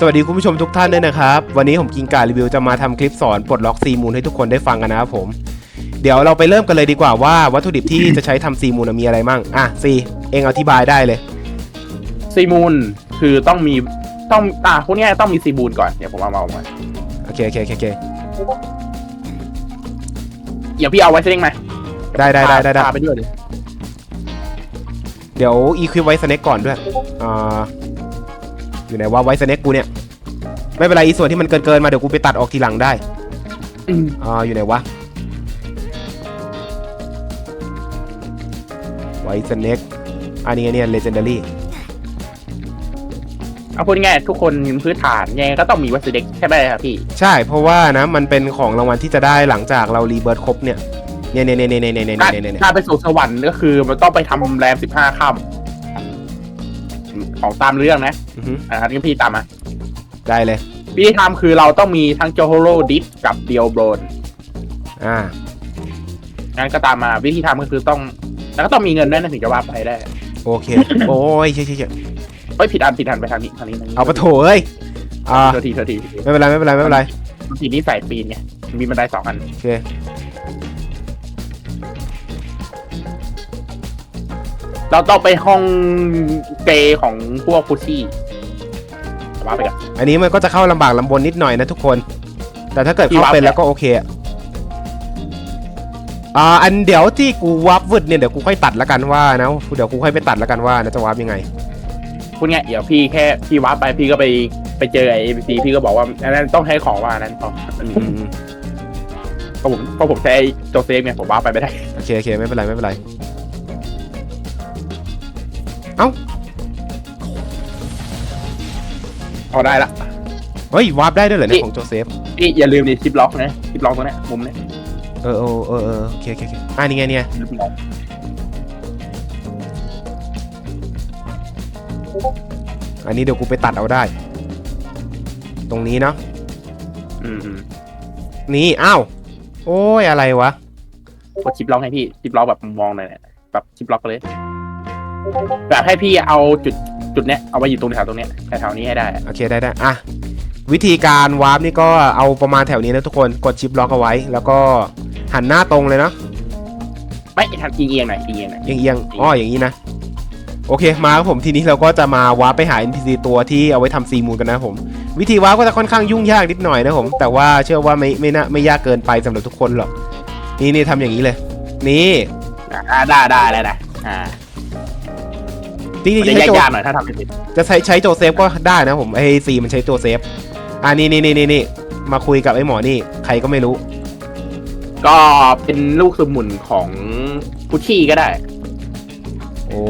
สวัสดีคุณผู้ชมทุกท่านด้วยนะครับ วันนี้ผมกิงการรีวิวจะมาทำคลิปสอนปลดล็อกซีมูลให้ทุกคนได้ฟังกันนะครับผม เดี๋ยวเราไปเริ่มกันเลยดีกว่าว่าวัตถุดิบที่จะใช้ทำซีมูลมีอะไรมั่ง อะซีเองอธิบายได้เลยซีมูนคือต้องมีต้องอะพวกเนี้ยต้องมีซีมูนก่อนเดี๋ยวผมเอามาเอามาโอเคโอเคโอเคโอเคเดี๋ยวพี่เอาไว้เซตเองไหมได้ได้ได้ได้ได้พาไปด้วยเลยเดี๋ยวอีควิปไว้สเน็กก่อนด้วยอ่า อยู่ไหนว่าไว้สเน็กกูเนี่ย ไม่เป็นไรอีส่วนที่มันเกินเกินๆมาเดี๋ยวกูไปตัดออกทีหลังได้อืมอ่าอยู่ไหนวะไว้สเน็กอันนี้ไงเนี่ยเลเจนดารี่เอาพูดง่ายๆทุกคนพื้นฐานยังไงก็ต้องมีวัสดุเด็กใช่ไหมครับพี่ ใช่เพราะว่านะมันเป็นของรางวัลที่จะได้หลังจากเรารีเบิร์ตครบเนี่ยเนี่ยเนี่ยเนี่ยเนี่ยเนี่ยเนี่ยการเนี่ยเนี่ยการไปสู่สวรรค์ก็คือมันต้องไปทำแรมสิบห้าค่ำ ของตามเรื่องนะอือฮึอ่างั้นพี่ตามมาได้เลย วิธีทำคือเราต้องมีทั้งโจโฮโรดิสกับเดียวโบรนอ่า งั้นก็ตามมาวิธีทำก็คือต้อง แล้วก็ต้องมีเงินด้วยนะถึงจะว่าไปได้โอเค โอ้ยเช่เช่เช่เฮ้ยผิดอันผิดอันไปทางนี้ทางนี้ทางนี้เอาปะโถเอ้ยอ่าเท่าทีเท่าทีไม่เป็นไรไม่เป็นไรไม่เป็นไรทีนี้ใส่ปีนไงมีบันไดสองอันโอเค เราต้องไปห้องเกย์ของพวกพุชชี่ว่าไปกัน อันนี้มันก็จะเข้าลำบากลำบนนิดหน่อยนะทุกคน แต่ถ้าเกิดที่เข้าวับเป็นเนี่ยแล้วก็โอเคอะอ่าอันเดี๋ยวที่กูวับวึดเนี่ยเดี๋ยวกูค่อยตัดแล้วกันว่านะเดี๋ยวกูค่อยไปตัดแล้วกันว่านะจะวับยังไงพูดง่ายเดี๋ยวพี่แค่พี่วัดไปพี่ก็ไปไปเจอไอ้เอซีพี่ก็บอกว่าอันนั้นต้องให้ของว่าอันนั้นอ๋ออันนี้อืมเพราะผมเพราะผมใช้โจเซฟเนี่ยผมวัดไปไม่ได้โอเคโอเคไม่เป็นไรไม่เป็นไร เอาได้ละเฮ้ยวับได้ด้วยเหรอเนี่ยนี่ของโจเซฟพี่อย่าลืมดิชิปล็อกนะชิปล็อกตัวเนี้ยมุมเนี้ยเออเออเออเออโอเคโอเคโอเคอ่านี่ไงเนี่ยอันนี้เดี๋ยวกูไปตัดเอาได้ ตรงนี้เนาะอืมอืมนี่อ้าวโอ้ยอะไรวะ กดชิปล็อกให้พี่ชิปล็อกแบบมองหน่อยเนี่ยแบบชิปล็อกเลย แบบให้พี่เอาจุดจุดเนี้ยเอาไว้อยู่ตรงแถวตรงเนี้ยแถวๆนี้ให้ได้โอเคได้ได้อะวิธีการวาร์ปนี่ก็เอาประมาณแถวนี้นะทุกคนกดชิปล็อกเอาไว้ แล้วก็หันหน้าตรงเลยเนาะไม่ทันเอียงๆหน่อยเอียงๆหน่อย เอียงเอียงๆอ้ออย่างนี้นะ โอเคมาครับผมทีนี้เราก็จะมาวาร์ปไปหา NPC ตัวที่เอาไว้ทำซีมูลกันนะครับผม วิธีวาร์ปก็จะค่อนข้างยุ่งยากนิดหน่อยนะผม แต่ว่าเชื่อว่าไม่ไม่น่าไม่ยากเกินไปสำหรับทุกคนหรอก นี่นี่ทำอย่างนี้เลย นี่ อ่าได้ได้ได้ได้อ่า จริงมันๆจะใช้โจยากๆหน่อยถ้าทำไม่เป็นจะใช้ใช้โจเซฟก็ได้นะผมไอซีมันใช้โจเซฟอ่านี่นี่นี่นี่นี่มาคุยกับไอ้หมอนี่ใครก็ไม่รู้ ก็เป็นลูกสมุนของพุชชี่ก็ได้ โอ้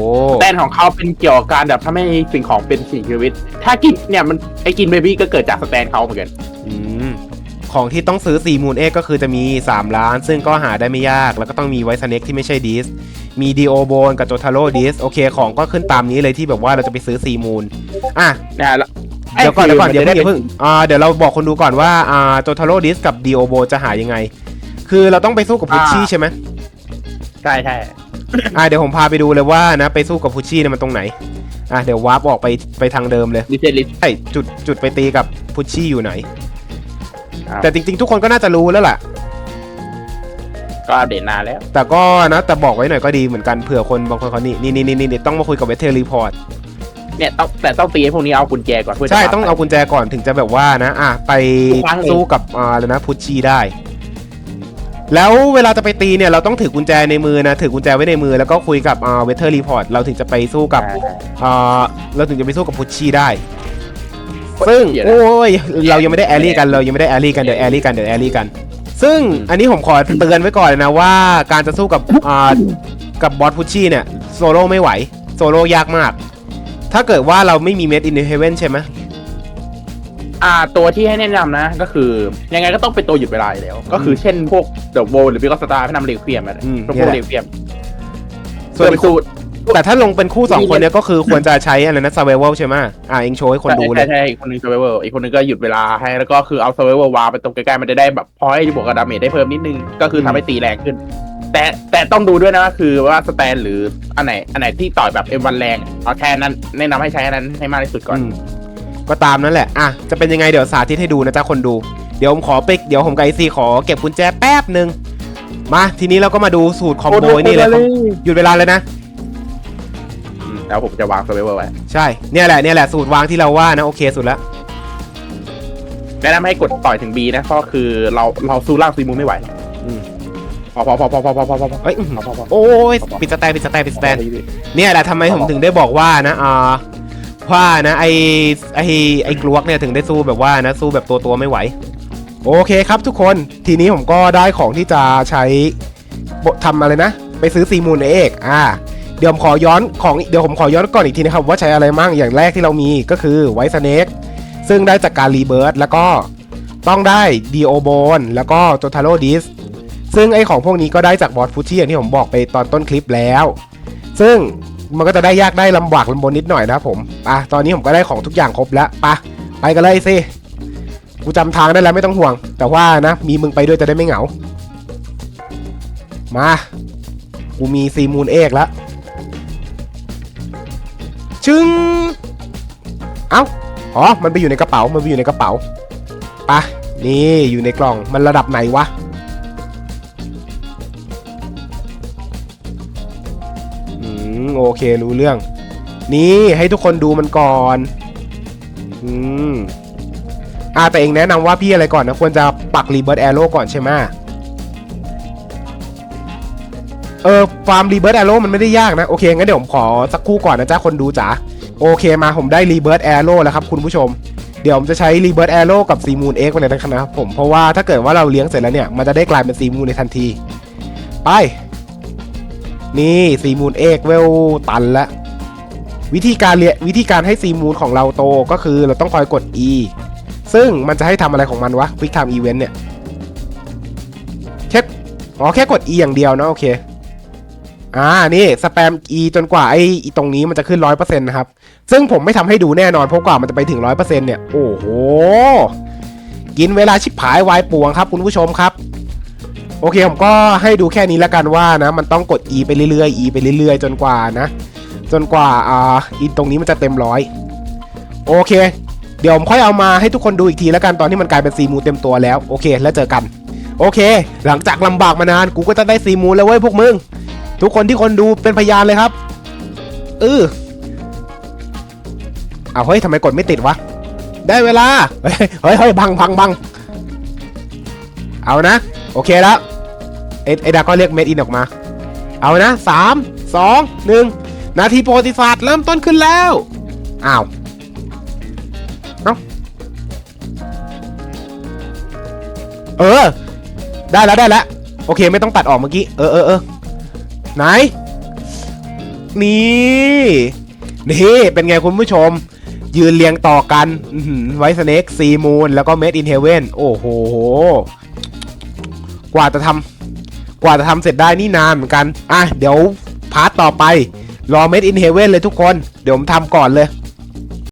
แตนของเขาเป็นเกี่ยวกับการแบบทำให้สิ่งของเป็นสิ่งมีชีวิต ถ้ากินเนี่ยมันไอ้กินเบบี้ก็เกิดจากสแตนเขาเหมือนกันอืมของที่ต้องซื้อ4มูลเอ็กก็คือจะมี 3 ล้าน ซึ่งก็หาได้ไม่ยากแล้วก็ต้องมีไวซ์สเน็กที่ไม่ใช่ดิส มีดีโอโบนกับโจทาโร่ดิสโอเคของก็ขึ้นตามนี้เลยที่แบบว่าเราจะไปซื้อ4มูลอะนะแล้วเดี๋ยวก่อนเดี๋ยวก่อนเดี๋ยวมัเพิ่งจะอย่าเพิ่งอ่าเดี๋ยวเราบอกคนดูก่อนว่าอ่าโจทาโร่ดิสกับดีโอโบจะหายังไง คือเราต้องไปสู้กับพุชชี่ใช่ไหมใช่ใช่อ่าเดี๋ยวผมพาไปดูเลยว่านะไปสู้กับพุชชี่เนี่ยมันตรงไหนอะเดี๋ยววาร์ปออกไปไปทางเดิมเลยลิเซลิส ใช่จุดจุดไปตีกับพุชชี่อยู่ไหนแต่จริงๆ ทุกคนก็น่าจะรู้แล้วล่ะ ก็อัปเดตนานแล้ว แต่ก็นะแต่บอกไว้หน่อยก็ดีเหมือนกันเผื่อคนบางคนเขานี่นี่นี่นี่นี่ต้องมาคุยกับเวทเทอร์รีพอร์ตเนี่ยต้องแต่ต้องตีให้พวกนี้เอากุญแจก่อนเพื่อจะใช่มาต้องเอากุญแจก่อนถึงจะแบบว่านะอะไปทุกครั้งเลยสู้กับอ่าแล้วนะพุชชีได้ แล้วเวลาจะไปตีเนี่ยเราต้องถือกุญแจในมือนะถือกุญแจไว้ในมือแล้วก็คุยกับอ่าเวทเทอร์รีพอร์ตเราถึงจะไปสู้กับอ่าอ่าเราถึงจะไปสู้กับพุชชีได้ซึ่งเดี๋ยวนะโอ้ยเรายังไม่ได้แอรี่กันเรายังไม่ได้แอรี่กันเดี๋ยวแอรี่กันเดี๋ยวแอรี่กัน ซึ่งอันนี้ผมขอเตือนไว้ก่อนเลยนะว่าการจะสู้กับอ่ากับบอสพุชชี่เนี่ยโซโล่ไม่ไหว โซโล่ยากมาก ถ้าเกิดว่าเราไม่มีเมดอินเฮเว่นใช่ไหมอ่าตัวที่ให้แนะนำนะก็คือยังไงก็ต้องเป็นตัวหยุดเวลาอยู่แล้ว ก็คือเช่นพวกเดอะโวหรือพิกอสตาร์พนำเรเฟียมอะไรอืมพวกเนี่ยแหละเรเฟียมส่วนเป็นสูตร แต่ถ้าลงเป็นคู่สองคนเนี่ยก็คือควรจะใช้อะไรนะ survival ใช่ไหมอ่าเองโชว์ให้คนดูเลย ใช่ใช่อีกคนหนึง survival อีกคนหนึงก็หยุดเวลาให้แล้วก็คือเอา survival วางไปตรงใกล้ๆมันจะได้แบบพอให้บวกกับดาเมจได้เพิ่มนิดนึง ก็คือทำให้ตีแรงขึ้น แต่แต่ต้องดูด้วยนะคือว่าสแตนหรืออันไหนอันไหนที่ต่อยแบบเอ็มวันแรงเอาแค่นั้นแนะนำให้ใช้อันนั้นให้มากที่สุดก่อนอืมก็ตามนั่นแหละอะจะเป็นยังไงเดี๋ยวสาธิตให้ดูนะจ๊ะคนดูเดี๋ยวผมขอไปเดี๋ยวผมกับไอซีขอเก็บกุญแจแป๊บหนึ่งมาทีนี้เราก็มาดูสูตรคอมโบนี่เลยหยุดเวลาเลยนะอืม แล้วผมจะวางเซอร์ไวเวอร์ไว้ใช่ เนี่ยแหละเนี่ยแหละสูตรวางที่เราว่านะโอเคสุดแล้วแนะนำให้กดต่อยถึง B นะก็คือเราเราสู้ร่างซีมูนไม่ไหวอืมพอพอพอพอพอพอพอพอพอเอ้ยอื้อหือพอพอโอ้ยปิดสแตนปิดสแตนปิดสแตน เนี่ยแหละทำไมผมถึงได้บอกว่านะอ่าว่านะไอไอไอกลวกเนี่ยถึงได้สู้แบบว่านะสู้แบบตัวตัวๆไม่ไหว โอเคครับทุกคนทีนี้ผมก็ได้ของที่จะใช้บทำอะไรนะ ไปซื้อซีมูลเอกอ่า เดี๋ยวผมขอย้อนของเดี๋ยวผมขอย้อนก่อนอีกทีนะครับว่าใช้อะไรมั่งอย่างแรกที่เรามีก็คือไวท์สเนกซึ่งได้จากการรีเบิร์ดแล้วก็ต้องได้ดีโอโบนแล้วก็โจทาโรดิสซึ่งไอของพวกนี้ก็ได้จากบอสฟูชี่อย่างที่ผมบอกไปตอนต้นคลิปแล้ว ซึ่งมันก็จะได้ยากได้ลำบากลำบนนิดหน่อยนะครับผมอะตอนนี้ผมก็ได้ของทุกอย่างครบแล้วปะไปกันเลยสิกูจำทางได้แล้วไม่ต้องห่วง แต่ว่านะ มีมึงไปด้วยจะได้ไม่เหงา มา กูมีซีมูนเอกแล้ว ชึงเอ้าอ๋อ มันไปอยู่ในกระเป๋า มันไปอยู่ในกระเป๋าปะนี่อยู่ในกล่องมันระดับไหนวะ อืม โอเครู้เรื่อง นี่ให้ทุกคนดูมันก่อน อืมอ่าแต่เองแนะนำว่าพี่อะไรก่อนนะ ควรจะปักรีเบิร์ a แอโร่ก่อนใช่ไหม เออฟาร์มรีเบิร์ a แอโร่มันไม่ได้ยากนะ โอเค งั้นเดี๋ยวผมขอสักครู่ก่อนนะจ๊ะ คนดูจ๋าโอเคมาผมได้รีเบิร์ a แอโร่แล้วครับคุณผู้ชม เดี๋ยวผมจะใช้รีเบิร์ a แอโร่กับซีมูนเอ็กไปเลยนะครับผม เพราะว่าถ้าเกิดว่าเราเลี้ยงเสร็จแล้วเนี่ย มันจะได้กลายเป็นซีมูนในทันที ไป นี่ซีมูนเอ็กเวลตันล้ววิธีการเรียวิธีการให้ซีมูนของเราโตก็คือเราต้องคอยกด E ซึ่งมันจะให้ทำอะไรของมันวะ Quick Time Event เนี่ยแค่อ๋อแค่กด E อย่างเดียวนะโอเค อ่า นี่สแปม E จนกว่าไอ้ตรงนี้มันจะขึ้น 100%นะครับ ซึ่งผมไม่ทำให้ดูแน่นอน เพราะกว่ามันจะไปถึง 100%เนี่ย โอ้โห กินเวลาชิบหายวายป่วงครับคุณผู้ชมครับ โอเค ผมก็ให้ดูแค่นี้แล้วกันว่านะ มันต้องกด E ไปเรื่อยๆ E ไปเรื่อยๆ จนกว่านะ จนกว่า อ่าอีตรงนี้มันจะเต็มร้อย โอเค เดี๋ยวผมค่อยเอามาให้ทุกคนดูอีกทีแล้วกันตอนที่มันกลายเป็นซีมูเต็มตัวแล้ว โอเค แล้วเจอกัน โอเค หลังจากลำบากมานาน กูก็จะได้ซีมูแล้วเว้ยพวกมึง ทุกคนที่คนดูเป็นพยานเลยครับเออเอาเฮ้ยทำไมกดไม่ติดวะ ได้เวลา เฮ้ยเฮ้ยบังบังบังเอานะ โอเคแล้วเอ็ดไอดาก็เรียกเมดอินออกมา เอานะสามสองหนึ่งนาทีประวัติศาสตร์เริ่มต้นขึ้นแล้ว อ้าวเออได้แล้วได้แล้ว โอเคไม่ต้องตัดออกเมื่อกี้ เออเออเออ ไหน นี่ นี่ เป็นไงคุณผู้ชม ยืนเรียงต่อกันไวสเน็กซีมูนแล้วก็เมดอินเฮเวนโอ้โห กว่าจะทำกว่าจะทำเสร็จได้นี่นานเหมือนกัน อะ เดี๋ยวพาร์ทต่อไป รอเมดอินเฮเวนเลยทุกคน เดี๋ยวผมทำก่อนเลย